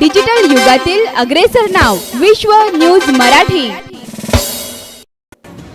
Digital युगातील अग्रेसर नाव विश्व न्यूज मराठी.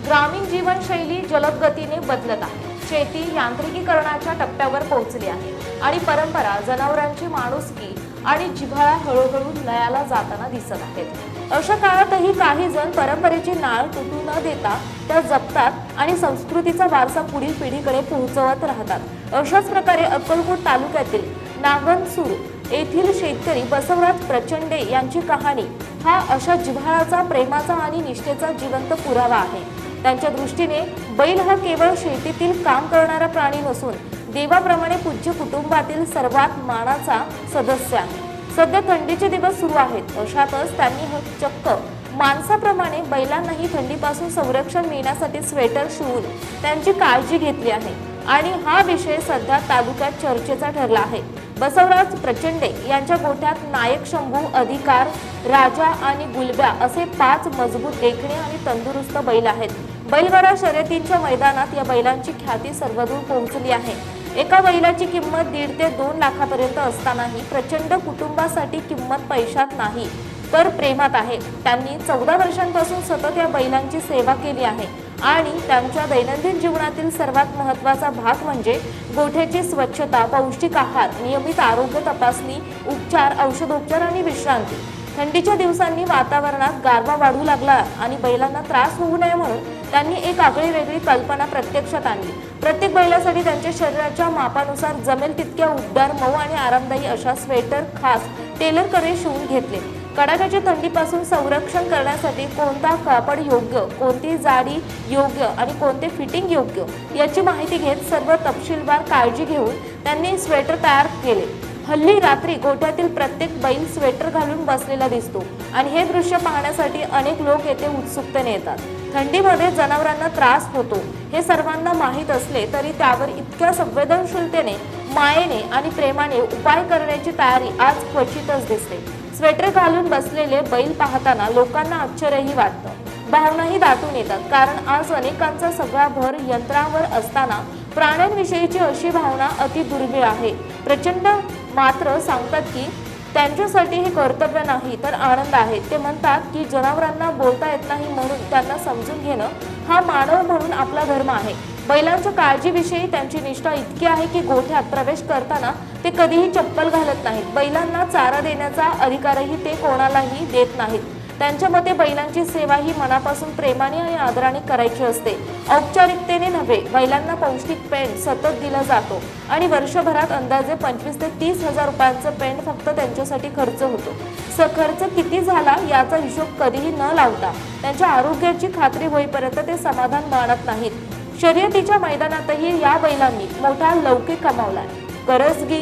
ग्रामीण जीवनशैली जलद गतीने बदलत आहे. शेती यांत्रिकीकरणाच्या टप्प्यावर पोहोचली आहे. आणि परंपरा जनावरांची माणुसकी आणि जिव्हाळा हळूहळू लयाला जाताना दिसत आहेत. अशा काळातही काही जण परंपरेची नाळ तुटू न देता त्या जपतात आणि संस्कृतीचा वारसा पुढील पिढीकडे पोहोचवत राहतात. अशाच प्रकारे अक्कलकोट तालुक्यातील नागनसूर येथील शेतकरी बसवराज प्रचंडे यांची कहाणी हा अशा जिव्हाळाचा प्रेमाचा आणि निष्ठेचा जिवंत पुरावा आहे. त्यांच्या दृष्टीने बैल हा केवळ शेतीतील काम करणारा प्राणी नसून देवाप्रमाणे पूज्य कुटुंबातील सर्वात मानाचा सदस्य आहे. सध्या थंडीचे दिवस सुरू आहेत. अशातच त्यांनी हे चक्क माणसाप्रमाणे बैलांनाही थंडीपासून संरक्षण मिळण्यासाठी स्वेटर शिवून त्यांची काळजी घेतली आहे. आणि हा विषय सध्या तालुक्यात चर्चेचा ठरला आहे. बसवराज प्रचंडे यांच्या गोठ्यात नायक शंभू अधिकार राजा आणि गुलब्या असे पाच मजबूत देखणे आणि तंदुरुस्त बैल आहेत. बैलगाडा शर्यतींच्या मैदानात या बैलांची ख्याती सर्वदूर पोहोचली आहे. एका बैलाची किंमत दीड ते दोन लाखापर्यंत असतानाही प्रचंड कुटुंबासाठी किंमत पैशात नाही तर प्रेमात आहे. त्यांनी चौदा वर्षांपासून सतत या बैलांची सेवा केली आहे. आणि त्यांच्या दैनंदिन जीवनातील सर्वात महत्त्वाचा भाग म्हणजे गोठ्याची स्वच्छता पौष्टिक आहार नियमित आरोग्य तपासणी उपचार औषधोपचार आणि विश्रांती. थंडीच्या दिवसांनी वातावरणात गारवा वाढू लागला आणि बैलांना त्रास होऊ नये म्हणून त्यांनी एक आगळी वेगळी कल्पना प्रत्यक्षात आणली. प्रत्येक बैलासाठी त्यांच्या शरीराच्या मापानुसार जमेल तितक्या उबदार मऊ आणि आरामदायी अशा स्वेटर खास टेलरकडे शिवून घेतले. कडाक्याच्या थंडीपासून संरक्षण करण्यासाठी कोणता कापड योग्य कोणती जाडी योग्य आणि कोणते फिटिंग योग्य याची माहिती घेत सर्व तपशीलवार काळजी घेऊन त्यांनी स्वेटर तयार केले. हल्ली रात्री गोठ्यातील प्रत्येक बैल स्वेटर घालून बसलेला दिसतो आणि हे दृश्य पाहण्यासाठी अनेक लोक येथे उत्सुकतेने येतात. थंडीमध्ये जनावरांना त्रास होतो हे सर्वांना माहीत असले तरी त्यावर इतक्या संवेदनशीलतेने मायेने आणि प्रेमाने उपाय करण्याची तयारी आज क्वचितच दिसते. स्वेटर घालून बसलेले बैल पाहताना लोकांना आश्चर्यही वाटतं. भावनाही दाटून येतात. कारण आज अनेकांचा सगळा भर यंत्रावर असताना प्राण्यांविषयीची अशी भावना अति दुर्मिळ आहे. प्रचंड मात्र सांगतात की त्यांच्यासाठी हे कर्तव्य नाही तर आनंद आहे. ते म्हणतात की जनावरांना बोलता येत नाही म्हणून त्यांना समजून घेणं हा मानव म्हणून आपला धर्म आहे. बैलांच्या काळजीविषयी त्यांची निष्ठा इतकी आहे की गोठ्यात प्रवेश करताना ते कधीही चप्पल घालत नाहीत. बैलांना चारा देण्याचा अधिकारही ते कोणालाही देत नाहीत. त्यांच्या मते बैलांची सेवा ही मनापासून प्रेमाने आणि आदराने करायची असते. औपचारिकतेने नव्हे बैलांना पौष्टिक पेंट सतत दिला जातो आणि वर्षभरात अंदाजे पंचवीस ते तीस हजार रुपयांचं पेंट फक्त त्यांच्यासाठी खर्च होतो. स खर्च किती झाला याचा हिशोब कधीही न लावता त्यांच्या आरोग्याची खात्री होईपर्यंत ते समाधान मानत नाहीत. शर्यतीच्या मैदानातही या बैलांनी मोठा लौकिक कमावला करसगी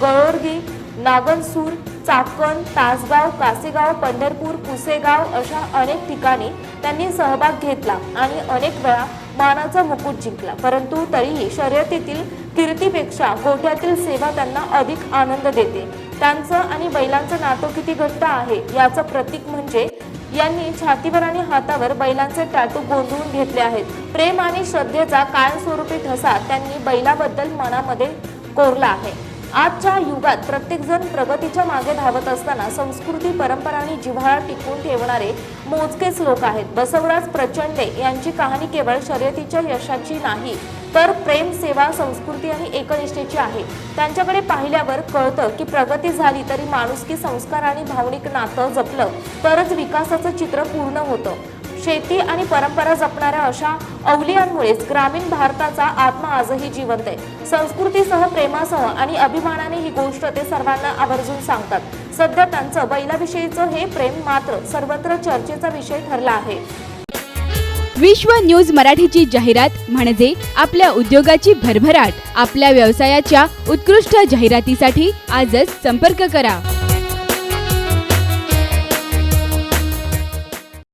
गळोरगी नागनसूर चाकण तासगाव कासेगाव पंढरपूर पुसेगाव अशा अनेक ठिकाणी त्यांनी सहभाग घेतला आणि अनेक वेळा मानाचा मुकुट जिंकला. परंतु तरीही शर्यतीतील कीर्तीपेक्षा गोठ्यातील सेवा त्यांना अधिक आनंद देते. त्यांचं आणि बैलांचं नातं किती घट्ट आहे याचं प्रतीक म्हणजे यांनी छातीवर आणि हातावर बैलांचे टॅटू गोंधळून घेतले आहेत. प्रेम आणि श्रद्धेचा कायमस्वरूपी ठसा त्यांनी बैलाबद्दल मनामध्ये कोरला आहे. आजच्या युगात प्रत्येकजण प्रगतीच्या मागे धावत असताना संस्कृती परंपरा आणि जिव्हाळा टिकवून ठेवणारे मोजकेच लोक आहेत. बसवराज प्रचंडे यांची कहाणी केवळ शर्यतीच्या यशाची नाही तर प्रेम सेवा संस्कृती आणि एकनिष्ठेची आहे. त्यांच्याकडे पाहिल्यावर कळतं की प्रगती झाली तरी माणुसकी संस्कार आणि भावनिक नातं जपलं तरच विकासाचं चित्र पूर्ण होतं. शेती आणि परंपरा जपणाऱ्या अशा अवलियांमुळेच ग्रामीण भारताचा आत्मा आजही जिवंत आहे. संस्कृतीसह प्रेमासह आणि अभिमानाने ही गोष्ट ते सर्वांना आवर्जून सांगतात. सध्या त्यांचं बैलाविषयीचं हे प्रेम मात्र सर्वत्र चर्चेचा विषय ठरला आहे. विश्व न्यूज मराठीची जाहिरात म्हणजे आपल्या उद्योगाची भरभराट. आपल्या व्यवसायाच्या उत्कृष्ट जाहिरातीसाठी आजच संपर्क करा.